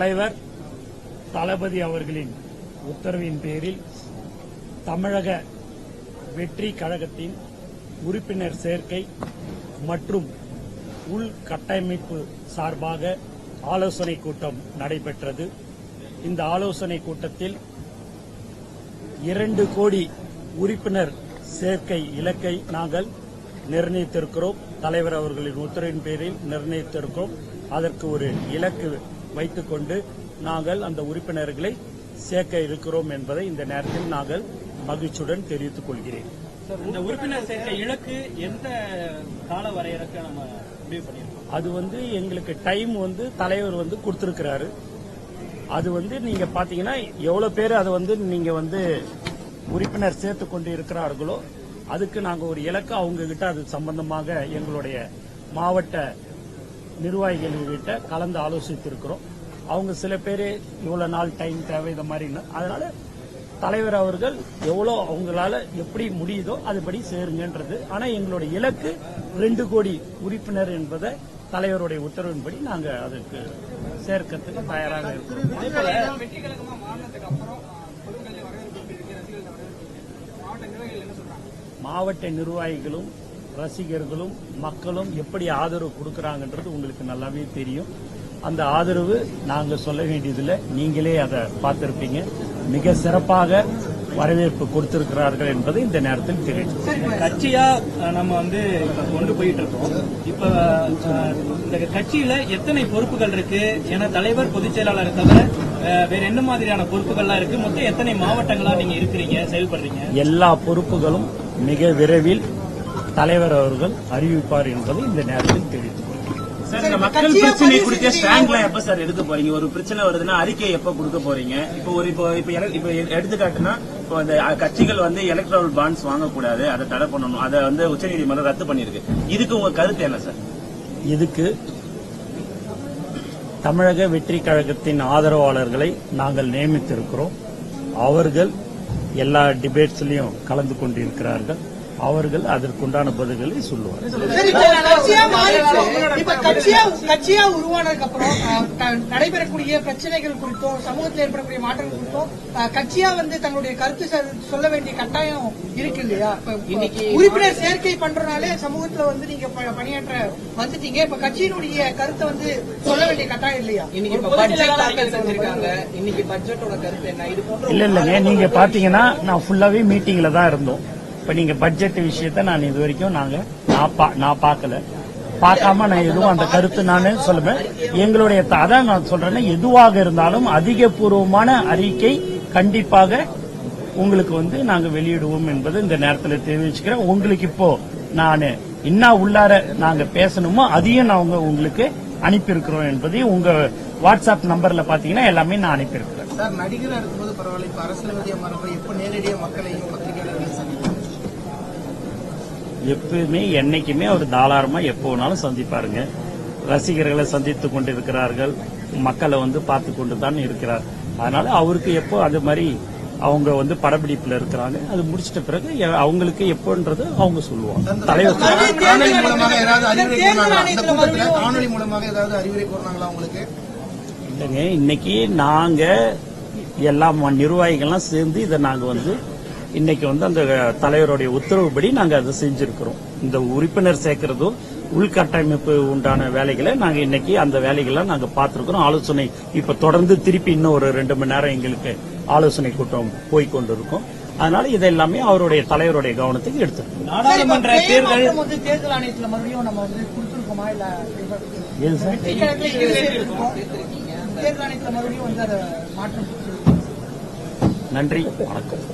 தலைவர் தளபதி அவர்களின் உத்தரவின் பேரில் தமிழக வெற்றி கழகத்தின் உறுப்பினர் சேர்க்கை மற்றும் உள்கட்டமைப்பு சார்பாக ஆலோசனை கூட்டம் நடைபெற்றது. இந்த ஆலோசனை கூட்டத்தில் இரண்டு கோடி உறுப்பினர் சேர்க்கை இலக்கை நாங்கள் நிர்ணயித்திருக்கிறோம். தலைவர் அவர்களின் உத்தரவின் பேரில் நிர்ணயித்திருக்கிறோம். அதற்கு ஒரு இலக்கு வைத்துக்கொண்டு நாங்கள் அந்த உறுப்பினர்களை சேர்க்க இருக்கிறோம் என்பதை இந்த நேரத்தில் நாங்கள் மகிழ்ச்சியுடன் தெரிவித்துக் கொள்கிறேன். இந்த உறுப்பினர் சேர்க்கை இலக்கு எந்த கால வரையறைக்கு நம்ம முடிவு பண்ணியிருக்கோம்? அது வந்து எங்களுக்கு டைம் வந்து தலைவர் வந்து கொடுத்திருக்கிறாரு. அது வந்து நீங்க பாத்தீங்கன்னா எவ்வளவு பேர் அதை வந்து நீங்க வந்து உறுப்பினர் சேர்த்து கொண்டு இருக்கிறார்களோ அதுக்கு நாங்க ஒரு இலக்கு அவங்க கிட்ட அது சம்பந்தமாக எங்களுடைய மாவட்ட நிர்வாகிகள்கிட்ட கலந்து ஆலோசித்திருக்கிறோம். அவங்க சில பேர் இவ்வளோ நாள் டைம் தேவை இந்த மாதிரி அதனால தலைவர் அவர்கள் எவ்வளோ அவங்களால எப்படி முடியுதோ அதுபடி சேருங்கன்றது. ஆனால் எங்களுடைய இலக்கு ரெண்டு கோடி உறுப்பினர் என்பதை தலைவருடைய உத்தரவின்படி நாங்கள் அதுக்கு சேர்க்கறதுக்கு தயாராக இருக்கோம். மாவட்ட நிர்வாகிகளும் ரசிகர்களும் மக்களும் எப்படி ஆதரவு கொடுக்கறாங்கன்றது உங்களுக்கு நல்லாவே தெரியும். அந்த ஆதரவு நாங்க சொல்ல வேண்டியதில்லை. நீங்களே அதை பார்த்திருப்பீங்க. மிக சிறப்பாக வரவேற்பு கொடுத்திருக்கிறார்கள் என்பதை இந்த நேரத்தில் தெரிவித்து கட்சியா நம்ம வந்து கொண்டு போயிட்டு இருக்கோம் இப்ப இந்த கட்சியில எத்தனை பொறுப்புகள் இருக்கு? ஏன்னா தலைவர் பொதுச் செயலாளர் தவிர வேற என்ன மாதிரியான பொறுப்புகள்லாம் இருக்கு? மொத்தம் எத்தனை மாவட்டங்களா நீங்க இருக்கிறீங்க செயல்படுறீங்க? எல்லா பொறுப்புகளும் மிக விரைவில் தலைவர் அவர்கள் அறிவிப்பார் என்பதை இந்த நேரத்தில் தெரிவித்துக் கொள்கிறேன். சார் இந்த மக்கள் பிரச்சனை குறித்த ஸ்டாண்ட்லாம் எப்ப சார் எடுக்க போறீங்க? ஒரு பிரச்சனை வருதுன்னா அறிக்கை எப்ப கொடுக்க போறீங்க? இப்போ ஒரு இப்போ இப்ப இப்ப எடுத்துக்காட்டுனா இப்போ அந்த கட்சிகள் வந்து எலக்ட்ரல் பாண்ட்ஸ் வாங்கக்கூடாது. அதை தடை பண்ணணும். அதை வந்து உச்சநீதிமன்றம் ரத்து பண்ணிருக்கு இதுக்கு உங்க கருத்து என்ன சார்? இதுக்கு தமிழக வெற்றி கழகத்தின் ஆதரவாளர்களை நாங்கள் நியமித்திருக்கிறோம். அவர்கள் எல்லா டிபேட்ஸ்லயும் கலந்து கொண்டிருக்கிறார்கள். அவர்கள் அதற்குண்டான பதில்களை சொல்லுவார்கள். அப்புறம் நடைபெறக்கூடிய பிரச்சனைகள் குறித்தும் சமூகத்தில் ஏற்படக்கூடிய மாற்றங்கள் குறித்தும் கட்சியா வந்து தங்களுடைய கருத்து சொல்- சொல்ல வேண்டிய கட்டாயம் இருக்கு இல்லையா? இப்ப உறுப்பினர் சேர்க்கை பண்றதுனாலே சமூகத்துல வந்து நீங்க ப- பணியாற்ற வந்துட்டீங்க. இப்ப கட்சியினுடைய கருத்தை வந்து சொல்ல வேண்டிய கட்டாயம் இல்லையா? இன்னைக்கு இப்ப பட்ஜெட் தாக்கல் செஞ்சிருக்காங்க. இன்னைக்கு பட்ஜெட்டோட கருத்து என்ன? இது போன்ற இல்ல இல்லைங்க நீங்க பாத்தீங்கன்னா நான் ஃபுல்லாவே மீட்டிங்ல தான் இருந்தோம். இப்ப நீங்க பட்ஜெட் விஷயத்த நான் இது வரைக்கும் நாங்க நான் பா- நான் பார்க்கல. பார்க்காம நான் எதுவும் அந்த கருத்து நான் சொல்லுவேன் எங்களுடைய அதான் நான் சொல்றேன்னா எதுவாக இருந்தாலும் அதிகபூர்வமான அறிக்கை கண்டிப்பாக உங்களுக்கு வந்து நாங்க வெளியிடுவோம் என்பது இந்த நேரத்தில் தெரிவிச்சுக்கிறேன். உங்களுக்கு இப்போ நான் என்ன உள்ளார நாங்க பேசணுமோ அதையும் நான் உங்களுக்கு அனுப்பியிருக்கிறோம் என்பதையும் உங்க வாட்ஸ்அப் நம்பர்ல பாத்தீங்கன்னா எல்லாமே நான் அனுப்பியிருக்கிறேன். சார் இருக்கும்போது பரவாயில்ல. இப்ப அரசியல்வாதியா மாறப்ப எப்ப நேரடியாக மக்களையும் எப்பவுமே என்னைக்குமே அவர் தாராளமா எப்போ வேணாலும் சந்திப்பாருங்க. ரசிகர்களை சந்தித்துக் கொண்டிருக்கிறார்கள். மக்களை வந்து பார்த்து கொண்டு தான் இருக்கிறார். அதனால அவருக்கு எப்போ அது மாதிரி அவங்க வந்து படப்பிடிப்புல இருக்கிறாங்க அது முடிச்சிட்ட பிறகு அவங்களுக்கு எப்போன்றது அவங்க சொல்லுவாங்க. தலைவர் காணொலி மூலமாக ஏதாவது அறிவுரை கூறினாங்களா? உங்களுக்கு? இல்லைங்க இன்னைக்கு நாங்க எல்லா நிர்வாகிகள்லாம் சேர்ந்து இதை நாங்க வந்து இன்னைக்கு வந்து அந்த தலைவருடைய உத்தரவுப்படி நாங்க அதை செஞ்சிருக்கிறோம். இந்த உறுப்பினர் சேர்க்கிறதும் உள்கட்டமைப்பு உண்டான வேலைகளை நாங்க இன்னைக்கு அந்த வேலைகளை நாங்க பார்த்திருக்கிறோம். ஆலோசனை இப்ப தொடர்ந்து திருப்பி இன்னும் ஒரு ரெண்டு மணி நேரம் எங்களுக்கு ஆலோசனை கூட்டம் போய் கொண்டிருக்கும். அதனால இதெல்லாமே அவருடைய தலைவருடைய கவனத்துக்கு எடுத்திருக்கோம் நாடாளுமன்ற தேர்தல் தேர்தல் ஆணையத்துல மறுபடியும் நம்ம வந்து கொடுத்துருக்கோமா இல்ல இது. தேர்தல் ஆணையத்துல மறுபடியும் வந்து மாற்றம். நன்றி வணக்கம்.